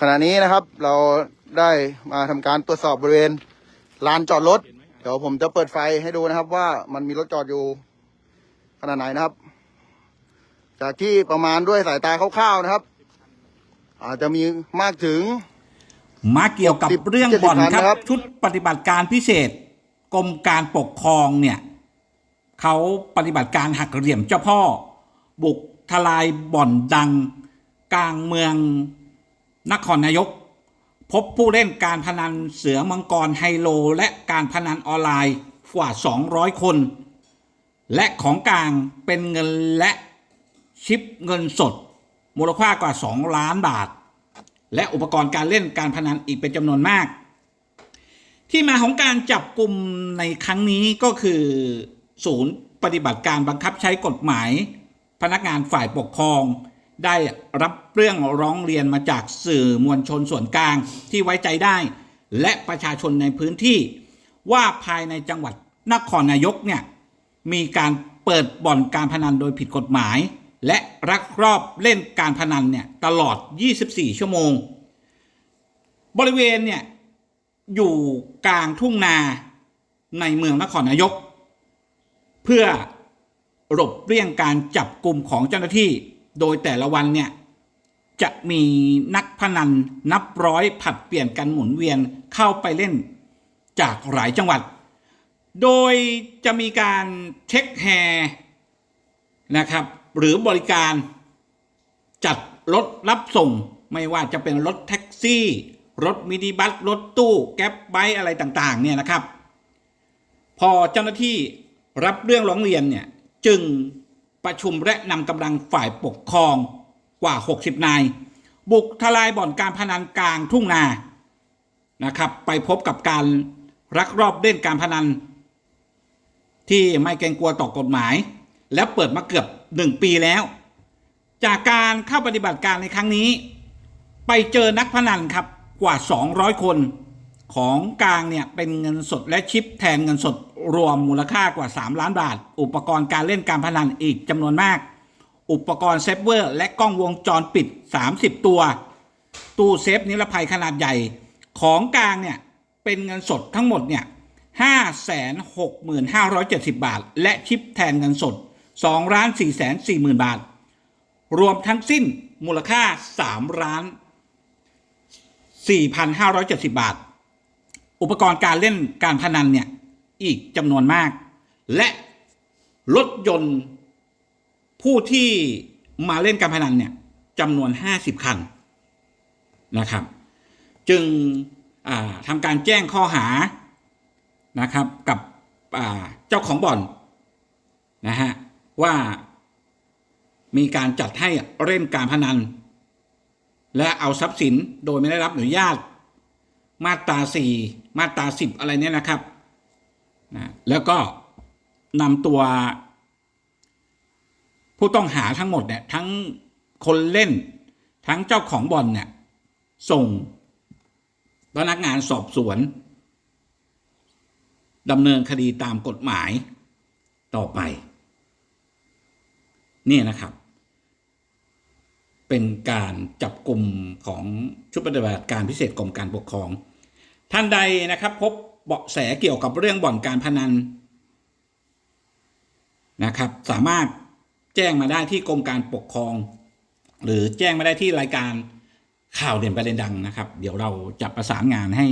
ขณะนี้นะครับเราได้มาทำการตรวจสอบบริเวณลานจอดรถ เดี๋ยวผมจะเปิดไฟให้ดูนะครับ ว่ามันมีรถจอดอยู่ขนาดไหนนะครับ จากที่ประมาณด้วยสายตาคร่าวๆนะครับ อาจจะมีมากถึงมาเกี่ยวกับสิบเรื่องบ่อนเจ็ดสิบคันคนะครัรับบชุดปฏิบัติการพิเศษกรมการปกครองเนี่ยเขาปฏิบัติการหักเหลี่ยมเจ้าพ่อ บุกทลายบ่อนดัง กลางเมือง นครนายก พบผู้เล่นการพนันเสือมังกรไฮโล และการพนันออนไลน์กว่า 200 คน และของกลางเป็นเงินและชิปเงินสด มูลค่ากว่า 2 ล้านบาท และอุปกรณ์การเล่นการพนันอีกเป็นจำนวนมาก ที่มาของการจับกลุ่มในครั้งนี้ก็คือ ศูนย์ปฏิบัติการบังคับใช้กฎหมาย พนักงานฝ่ายปกครอง ได้รับเรื่องร้องเรียนมาจากสื่อมวลชนส่วนกลางที่ไว้ใจได้ และประชาชนในพื้นที่ ว่าภายในจังหวัดนครนายกเนี่ยมีการเปิดบ่อนการพนันโดยผิดกฎหมาย และรักรอบเล่นการพนันเนี่ยตลอด 24 ชั่วโมง บริเวณเนี่ยอยู่กลางทุ่งนาในเมืองนครนายก เพื่อหลบเลี่ยงการจับกลุ่มของเจ้าหน้าที่ โดยแต่ละวันเนี่ยจะมีนักพนันนับร้อยผัดเปลี่ยนกันหมุนเวียนเข้าไปเล่นจากหลายจังหวัด โดยจะมีการเช็คแฮร์นะครับ หรือบริการจัดรถรับส่ง ไม่ว่าจะเป็นรถแท็กซี่ รถมินิบัส รถตู้แก๊ปไบอะไรต่าง ๆ เนี่ยนะครับ พอเจ้าหน้าที่รับเรื่องร้องเรียนเนี่ยจึง ประชุมและนำกำลังฝ่ายปกครองกว่า 60 นาย บุกทลายบ่อนการพนันกลางทุ่งนานะครับไปพบกับการรักรอบเล่นการพนัน ที่ไม่เกรงกลัวต่อกฎหมาย และเปิดมาเกือบหนึ่งปีแล้ว จากการเข้าปฏิบัติการในครั้งนี้ ไปเจอนักพนันครับกว่า 200 คน ของกลางเนี่ยเป็นเงินสดและชิปแทนเงินสดรวมมูลค่ากว่า 3 ล้านบาท อุปกรณ์การเล่นการพนันอีกจำนวนมาก อุปกรณ์เซฟเวอร์ และกล้องวงจรปิด 30 ตัว ตู้เซฟนิรภัยขนาดใหญ่ ของกลางเนี่ยเป็นเงินสดทั้งหมดเนี่ยห้าแสนหกหมื่นห้าร้อยเจ็ดสิบบาท และชิปแทนเงินสดสองล้านสี่แสนสี่หมื่นบาท รวมทั้งสิ้นมูลค่าสามล้านสี่พันห้าร้อยเจ็ดสิบบาท อุปกรณ์การเล่นการพนันเนี่ยอีกจำนวนมาก และรถยนต์ผู้ที่มาเล่นการพนันเนี่ยจำนวน 50 คันนะครับ จึงทำการแจ้งข้อหานะครับกับเจ้าของบ่อนนะฮะว่ามีการจัดให้เล่นการพนัน และเอาทรัพย์สินโดยไม่ได้รับอนุญาต มาตราสี่มาตราสิบอะไรเนี่ยนะครับนะแล้วก็นำตัว ผู้ต้องหาทั้งหมดเนี่ยทั้งคนเล่น ทั้งเจ้าของบ่อนเนี่ยส่งพนักงานสอบสวนดำเนินคดีตามกฎหมายต่อไป นี่นะครับ เป็นการจับกลุ่มของชุดปฏิบัติการพิเศษกรมการปกครอง ท่านใดนะครับพบเบาะแสเกี่ยวกับเรื่องบ่อนการพนันนะครับ สามารถแจ้งมาได้ที่กรมการปกครอง หรือแจ้งมาได้ที่รายการข่าวเด่นประเด็นดังนะครับ เดี๋ยวเราจะประสานงานให้